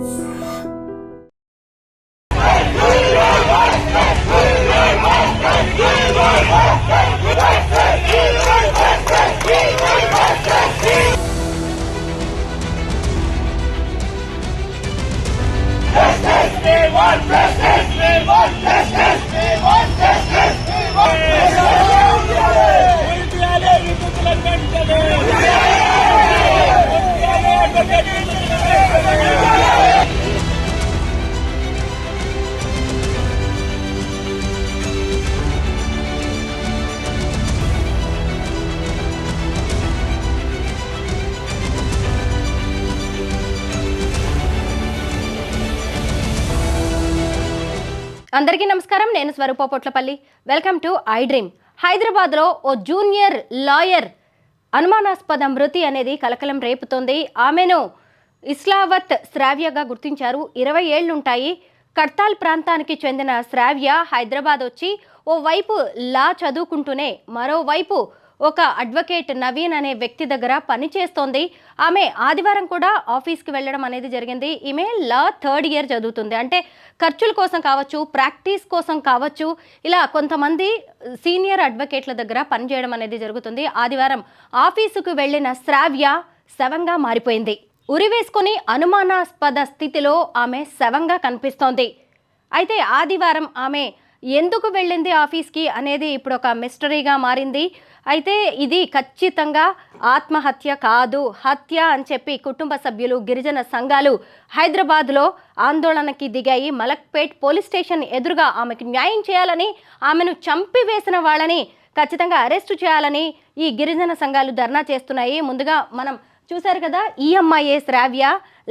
Yeah. అందరికీ నమస్కారం. నేను Swaroopa Potlapalli. Welcome to I dream హైదరాబాద్లో ఓ జూనియర్ లాయర్ అనుమానాస్పద మృతి అనేది కలకలం రేపుతోంది. ఆమెను ఇస్లావత్ శ్రావ్యగా గుర్తించారు. ఇరవై ఏళ్ళుంటాయి కడ్తాల్ ప్రాంతానికి చెందిన శ్రావ్య హైదరాబాద్ వచ్చి ఓ వైపు లా చదువుకుంటూనే మరోవైపు ఒక అడ్వకేట్ నవీన్ అనే వ్యక్తి దగ్గర పనిచేస్తోంది ఆమె ఆదివారం కూడా ఆఫీస్కి వెళ్ళడం అనేది జరిగింది. ఈమె లా థర్డ్ ఇయర్ చదువుతుంది. అంటే ఖర్చుల కోసం కావచ్చు ప్రాక్టీస్ కోసం కావచ్చు ఇలా కొంతమంది సీనియర్ అడ్వకేట్ల దగ్గర పనిచేయడం అనేది జరుగుతుంది. ఆదివారం ఆఫీసుకు వెళ్ళిన శ్రావ్య శవంగా మారిపోయింది. ఉరివేసుకుని అనుమానాస్పద స్థితిలో ఆమె శవంగా కనిపిస్తోంది. అయితే ఆదివారం ఆమె ఎందుకు వెళ్ళింది ఆఫీస్కి అనేది ఇప్పుడు ఒక మిస్టరీగా మారింది. అయితే ఇది ఖచ్చితంగా ఆత్మహత్య కాదు హత్య అని చెప్పి కుటుంబ సభ్యులు గిరిజన సంఘాలు హైదరాబాద్లో ఆందోళనకి దిగాయి. మలక్పేట్ పోలీస్ స్టేషన్ ఎదురుగా ఆమెకు న్యాయం చేయాలని ఆమెను చంపివేసిన వాళ్ళని ఖచ్చితంగా అరెస్టు చేయాలని ఈ గిరిజన సంఘాలు ధర్నా చేస్తున్నాయి. ముందుగా మనం చూశారు కదా ఈఎంఐఏ శ్రావ్య.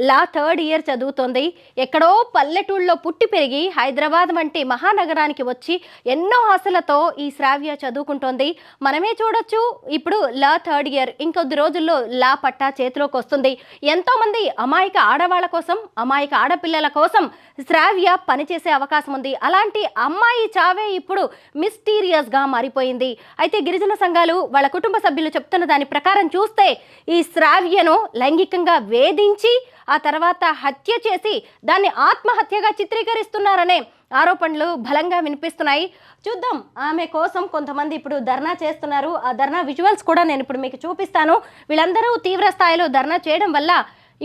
లా థర్డ్ ఇయర్ చదువుతోంది. ఎక్కడో పల్లెటూళ్ళలో పుట్టి పెరిగి హైదరాబాద్ వంటి మహానగరానికి వచ్చి ఎన్నో ఆశలతో ఈ శ్రావ్య చదువుకుంటోంది. మనమే చూడొచ్చు ఇప్పుడు లా థర్డ్ ఇయర్ ఇంకొద్ది రోజుల్లో లా పట్టా చేతిలోకి వస్తుంది. ఎంతోమంది అమాయక ఆడవాళ్ళ కోసం అమాయక ఆడపిల్లల కోసం శ్రావ్య పనిచేసే అవకాశం ఉంది. అలాంటి అమ్మాయి చావే ఇప్పుడు మిస్టీరియస్గా మారిపోయింది. అయితే గిరిజన సంఘాలు వాళ్ళ కుటుంబ సభ్యులు చెప్తున్న దాని ప్రకారం చూస్తే ఈ శ్రావ్యను లైంగికంగా వేధించి ఆ తర్వాత హత్య చేసి దాన్ని ఆత్మహత్యగా చిత్రీకరిస్తున్నారనే ఆరోపణలు బలంగా వినిపిస్తున్నాయి. చూద్దాం ఆమె కోసం కొంతమంది ఇప్పుడు ధర్నా చేస్తున్నారు. ఆ ధర్నా విజువల్స్ కూడా నేను ఇప్పుడు మీకు చూపిస్తాను. వీళ్ళందరూ తీవ్ర స్థాయిలో ధర్నా చేయడం వల్ల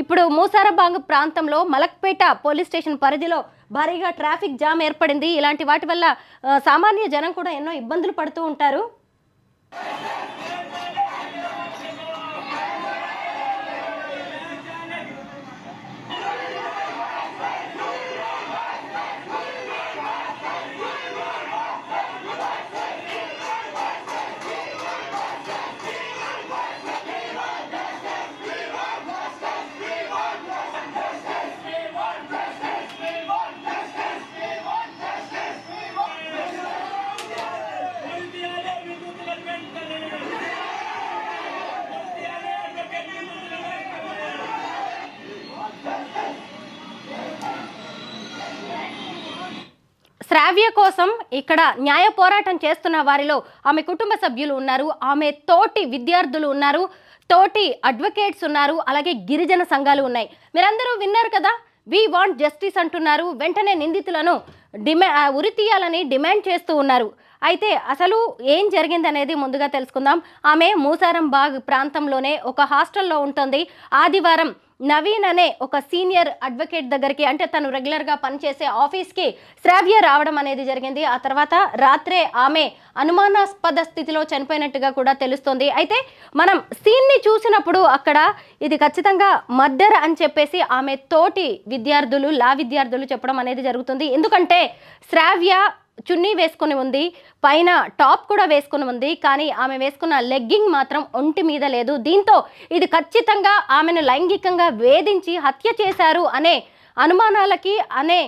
ఇప్పుడు మూసారబాంగ్ ప్రాంతంలో మలక్పేట పోలీస్ స్టేషన్ పరిధిలో భారీగా ట్రాఫిక్ జామ్ ఏర్పడింది. ఇలాంటి వాటి వల్ల సామాన్య జనం కూడా ఎన్నో ఇబ్బందులు పడుతూ ఉంటారు. శ్రావ్య కోసం ఇక్కడ న్యాయ పోరాటం చేస్తున్న వారిలో ఆమె కుటుంబ సభ్యులు ఉన్నారు. ఆమె తోటి విద్యార్థులు ఉన్నారు. తోటి అడ్వకేట్స్ ఉన్నారు. అలాగే గిరిజన సంఘాలు ఉన్నాయి. మీరందరూ విన్నారు కదా? వి వాంట్ జస్టిస్ అంటున్నారు. వెంటనే నిందితులను డిమా ఉరి తీయాలని డిమాండ్ చేస్తూ ఉన్నారు. అయితే అసలు ఏం జరిగిందనేది ముందుగా తెలుసుకుందాం. ఆమె మూసారం బాగ్ ప్రాంతంలోనే ఒక హాస్టల్లో ఉంటుంది. ఆదివారం నవీన్ అనే ఒక సీనియర్ అడ్వకేట్ దగ్గరికి అంటే తను రెగ్యులర్గా పనిచేసే ఆఫీస్కి శ్రావ్య రావడం అనేది జరిగింది. ఆ తర్వాత రాత్రే ఆమె అనుమానాస్పద స్థితిలో చనిపోయినట్టుగా కూడా తెలుస్తుంది. అయితే మనం సీన్ని చూసినప్పుడు అక్కడ ఇది ఖచ్చితంగా మర్డర్ అని చెప్పేసి ఆమె తోటి విద్యార్థులు లా విద్యార్థులు చెప్పడం అనేది జరుగుతుంది. ఎందుకంటే శ్రావ్య చున్నీ వేసుకొని ఉంది పైన టాప్ కూడా వేసుకొని ఉంది కానీ ఆమె వేసుకున్న లెగ్గింగ్ మాత్రం ఒంటి మీద లేదు. దీంతో ఇది ఖచ్చితంగా ఆమెను లైంగికంగా వేధించి హత్య చేశారు అనే అనుమానాలకి అనే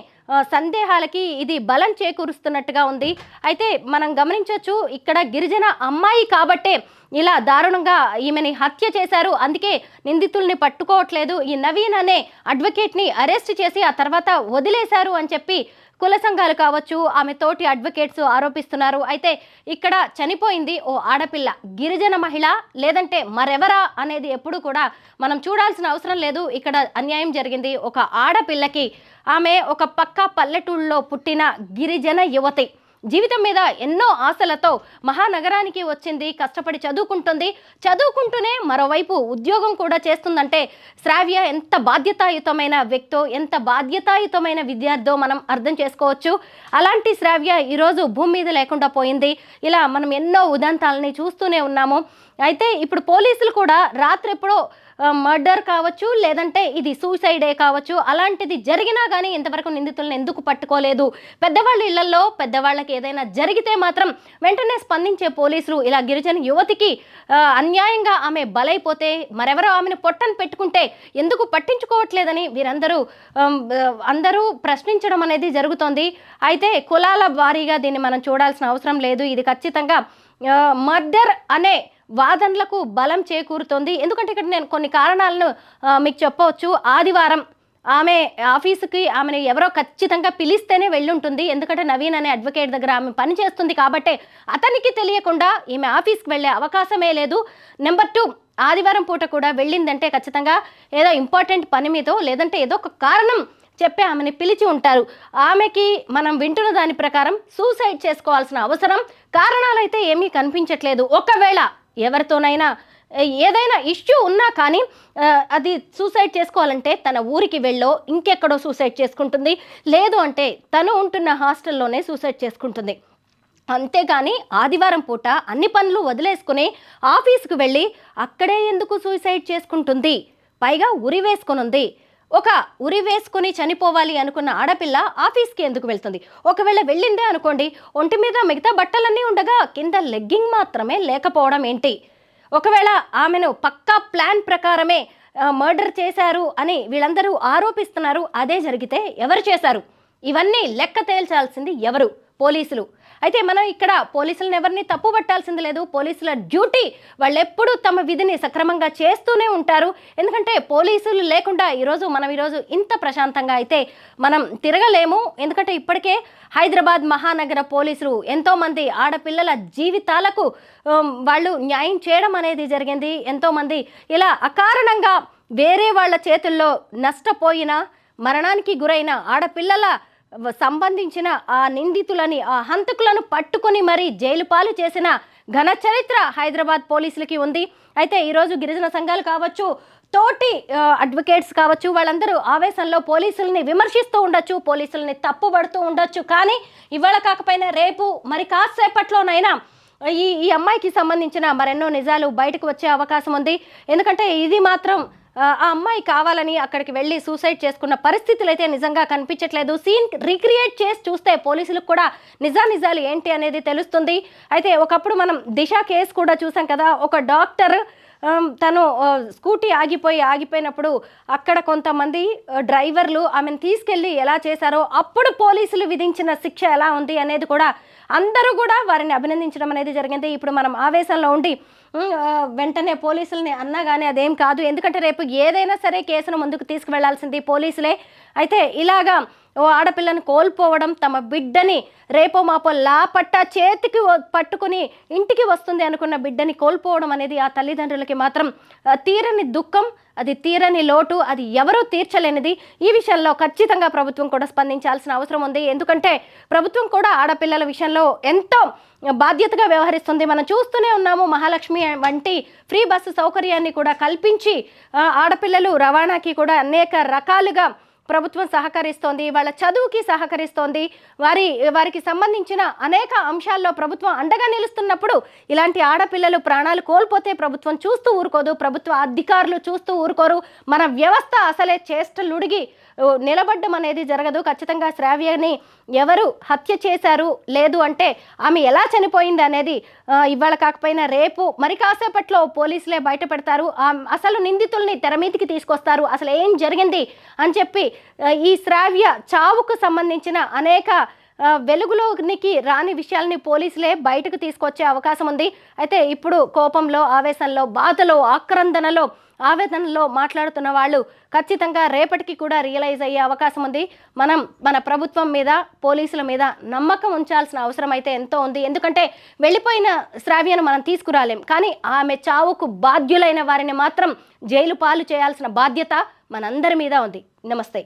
సందేహాలకి ఇది బలం చేకూరుస్తున్నట్టుగా ఉంది. అయితే మనం గమనించవచ్చు ఇక్కడ గిరిజన అమ్మాయి కాబట్టే ఇలా దారుణంగా ఈమెని హత్య చేశారు. అందుకే నిందితుల్ని పట్టుకోవట్లేదు. ఈ నవీన్ అనే అడ్వకేట్ని అరెస్ట్ చేసి ఆ తర్వాత వదిలేశారు అని చెప్పి కుల సంఘాలు కావచ్చు ఆమె తోటి అడ్వకేట్స్ ఆరోపిస్తున్నారు. అయితే ఇక్కడ చనిపోయింది ఓ ఆడపిల్ల. గిరిజన మహిళ లేదంటే మరెవరా అనేది ఎప్పుడు కూడా మనం చూడాల్సిన అవసరం లేదు. ఇక్కడ అన్యాయం జరిగింది. ఒక ఆడపిల్లకి ఆమె ఒక పక్క పల్లెటూళ్ళలో పుట్టిన గిరిజన యువతి. జీవితం మీద ఎన్నో ఆశలతో మహానగరానికి వచ్చింది కష్టపడి చదువుకుంటుంది. చదువుకుంటూనే మరోవైపు ఉద్యోగం కూడా చేస్తుందంటే శ్రావ్య ఎంత బాధ్యతాయుతమైన వ్యక్తో ఎంత బాధ్యతాయుతమైన విద్యార్థో మనం అర్థం చేసుకోవచ్చు. అలాంటి శ్రావ్య ఈరోజు భూమి మీద లేకుండా పోయింది. ఇలా మనం ఎన్నో ఉదంతాలని చూస్తూనే ఉన్నాము. అయితే ఇప్పుడు పోలీసులు కూడా రాత్రి ఎప్పుడో మర్డర్ కావచ్చు లేదంటే ఇది సూసైడే కావచ్చు అలాంటిది జరిగినా కానీ ఇంతవరకు నిందితులను ఎందుకు పట్టుకోలేదు? పెద్దవాళ్ళ ఇళ్ళలో పెద్దవాళ్ళకి ఏదైనా జరిగితే మాత్రం వెంటనే స్పందించే పోలీసులు ఇలా గిరిజన యువతికి అన్యాయంగా ఆమె బలైపోతే మరెవరో ఆమెను పొట్టను పెట్టుకుంటే ఎందుకు పట్టించుకోవట్లేదని వీరందరూ అందరూ ప్రశ్నించడం అనేది జరుగుతోంది. అయితే కులాల వారీగా దీన్ని మనం చూడాల్సిన అవసరం లేదు. ఇది ఖచ్చితంగా మర్డర్ అనే వాదనలకు బలం చేకూరుతోంది. ఎందుకంటే ఇక్కడ నేను కొన్ని కారణాలను మీకు చెప్పవచ్చు. ఆదివారం ఆమె ఆఫీసుకి ఆమెను ఎవరో ఖచ్చితంగా పిలిస్తేనే వెళ్ళుంటుంది. ఎందుకంటే నవీన్ అనే అడ్వకేట్ దగ్గర ఆమె పని చేస్తుంది కాబట్టి అతనికి తెలియకుండా ఈమె ఆఫీస్కి వెళ్ళే అవకాశమే లేదు. నెంబర్ టూ ఆదివారం పూట కూడా వెళ్ళిందంటే ఖచ్చితంగా ఏదో ఇంపార్టెంట్ పని మీదో లేదంటే ఏదో ఒక కారణం చెప్పి ఆమెని పిలిచి ఉంటారు. ఆమెకి మనం వింటున్న దాని ప్రకారం సూసైడ్ చేసుకోవాల్సిన అవసరం. కారణాలైతే ఏమీ కనిపించట్లేదు. ఒకవేళ ఎవరితోనైనా ఏదైనా ఇష్యూ ఉన్నా కానీ అది సూసైడ్ చేసుకోవాలంటే తన ఊరికి వెళ్ళో ఇంకెక్కడో సూసైడ్ చేసుకుంటుంది. లేదు అంటే తను ఉంటున్న హాస్టల్లోనే సూసైడ్ చేసుకుంటుంది. అంతేగాని ఆదివారం పూట అన్ని పనులు వదిలేసుకుని ఆఫీస్కి వెళ్ళి అక్కడే ఎందుకు సూసైడ్ చేసుకుంటుంది? పైగా ఉరి వేసుకుని ఉంది ఒక ఉరి వేసుకుని చనిపోవాలి అనుకున్న ఆడపిల్ల ఆఫీస్కి ఎందుకు వెళ్తుంది? ఒకవేళ వెళ్ళిందే అనుకోండి ఒంటి మీద మిగతా బట్టలన్నీ ఉండగా కింద లెగ్గింగ్ మాత్రమే లేకపోవడం ఏంటి? ఒకవేళ ఆమెను పక్కా ప్లాన్ ప్రకారమే మర్డర్ చేశారు అని వీళ్ళందరూ ఆరోపిస్తున్నారు అదే జరిగితే ఎవరు చేశారు? ఇవన్నీ లెక్క తేల్చాల్సింది ఎవరు? పోలీసులు. అయితే మనం ఇక్కడ పోలీసులను ఎవరిని తప్పు పట్టాల్సింది లేదు పోలీసుల డ్యూటీ వాళ్ళు ఎప్పుడూ తమ విధిని సక్రమంగా చేస్తూనే ఉంటారు. ఎందుకంటే పోలీసులు లేకుండా ఈరోజు మనం ఈరోజు ఇంత ప్రశాంతంగా అయితే మనం తిరగలేము. ఎందుకంటే ఇప్పటికే హైదరాబాద్ మహానగర పోలీసులు ఎంతోమంది ఆడపిల్లల జీవితాలకు వాళ్ళు న్యాయం చేయడం అనేది జరిగింది. ఎంతోమంది ఇలా అకారణంగా వేరే వాళ్ళ చేతుల్లో నష్టపోయిన మరణానికి గురైన ఆడపిల్లల సంబంధించిన ఆ నిందితులని ఆ హంతకులను పట్టుకుని మరీ జైలు పాలు చేసిన ఘన చరిత్ర హైదరాబాద్ పోలీసులకి ఉంది. అయితే ఈరోజు గిరిజన సంఘాలు కావచ్చు తోటి అడ్వకేట్స్ కావచ్చు వాళ్ళందరూ ఆవేశంలో పోలీసుల్ని విమర్శిస్తూ ఉండొచ్చు పోలీసుల్ని తప్పుపడుతూ ఉండొచ్చు. కానీ ఇవాళ కాకపోయినా రేపు మరి కాసేపట్లోనైనా ఈ ఈ అమ్మాయికి సంబంధించిన మరెన్నో నిజాలు బయటకు వచ్చే అవకాశం ఉంది. ఎందుకంటే ఇది మాత్రం ఆ, అమ్మాయి కావాలని అక్కడికి వెళ్ళి సూసైడ్ చేసుకున్న పరిస్థితులు అయితే నిజంగా కనిపించట్లేదు. సీన్ రీక్రియేట్ చేసి చూస్తే పోలీసులకు కూడా నిజానిజాలు ఏంటి అనేది తెలుస్తుంది. అయితే ఒకప్పుడు మనం దిశ కేసు కూడా చూసాం కదా ఒక డాక్టర్ తను స్కూటీ ఆగిపోయి ఆగిపోయినప్పుడు అక్కడ కొంతమంది డ్రైవర్లు ఆమెను తీసుకెళ్ళి ఎలా చేశారో అప్పుడు పోలీసులు విధించిన శిక్ష ఎలా ఉంది అనేది కూడా అందరూ కూడా వారిని అభినందించడం అనేది జరిగింది. ఇప్పుడు మనం ఆవేశంలో ఉండి వెంటనే పోలీసుల్ని అన్నా కానీ అదేం కాదు. ఎందుకంటే రేపు ఏదైనా సరే కేసును ముందుకు తీసుకువెళ్ళాల్సింది పోలీసులే. అయితే ఇలాగా ఓ ఆడపిల్లను కోల్పోవడం తమ బిడ్డని రేపో మాపో లాపట్ట చేతికి పట్టుకుని ఇంటికి వస్తుంది అనుకున్న బిడ్డని కోల్పోవడం అనేది ఆ తల్లిదండ్రులకి మాత్రం తీరని దుఃఖం అది తీరని లోటు అది ఎవరూ తీర్చలేనిది. ఈ విషయంలో ఖచ్చితంగా ప్రభుత్వం కూడా స్పందించాల్సిన అవసరం ఉంది. ఎందుకంటే ప్రభుత్వం కూడా ఆడపిల్లల విషయంలో ఎంతో బాధ్యతగా వ్యవహరిస్తుంది. మనం చూస్తూనే ఉన్నాము మహాలక్ష్మి వంటి ఫ్రీ బస్సు సౌకర్యాన్ని కూడా కల్పించి ఆడపిల్లలు రవాణాకి కూడా అనేక రకాలుగా ప్రభుత్వం సహకరిస్తోంది వాళ్ళ చదువుకి సహకరిస్తోంది వారి వారికి సంబంధించిన అనేక అంశాల్లో ప్రభుత్వం అండగా నిలుస్తున్నప్పుడు ఇలాంటి ఆడపిల్లలు ప్రాణాలు కోల్పోతే ప్రభుత్వం చూస్తూ ఊరుకోదు ప్రభుత్వ అధికారులు చూస్తూ ఊరుకోరు. మన వ్యవస్థ అసలే చేష్టలుడిగి నిలబడ్డం అనేది జరగదు. ఖచ్చితంగా శ్రావ్యని ఎవరు హత్య చేశారు లేదు అంటే ఆమె ఎలా చనిపోయింది అనేది ఇవాళ కాకపోయినా రేపు మరి కాసేపట్లో పోలీసులే బయట పెడతారు ఆ, అసలు నిందితుల్ని తెర మీదికి తీసుకొస్తారు. అసలు ఏం జరిగింది అని చెప్పి ఈ శ్రావ్య చావుకు సంబంధించిన అనేక వెలుగులోనికి రాని విషయాల్ని పోలీసులే బయటకు తీసుకొచ్చే అవకాశం ఉంది. అయితే ఇప్పుడు కోపంలో ఆవేశంలో బాధలో ఆక్రందనలో ఆవేదనలో మాట్లాడుతున్న వాళ్ళు ఖచ్చితంగా రేపటికి కూడా రియలైజ్ అయ్యే అవకాశం ఉంది. మనం మన ప్రభుత్వం మీద పోలీసుల మీద నమ్మకం ఉంచాల్సిన అవసరం అయితే ఎంతో ఉంది. ఎందుకంటే వెళ్ళిపోయిన శ్రావ్యను మనం తీసుకురాలేం. కానీ ఆమె చావుకు బాధ్యులైన వారిని మాత్రం జైలు పాలు చేయాల్సిన బాధ్యత మనందరి మీద ఉంది. నమస్తే.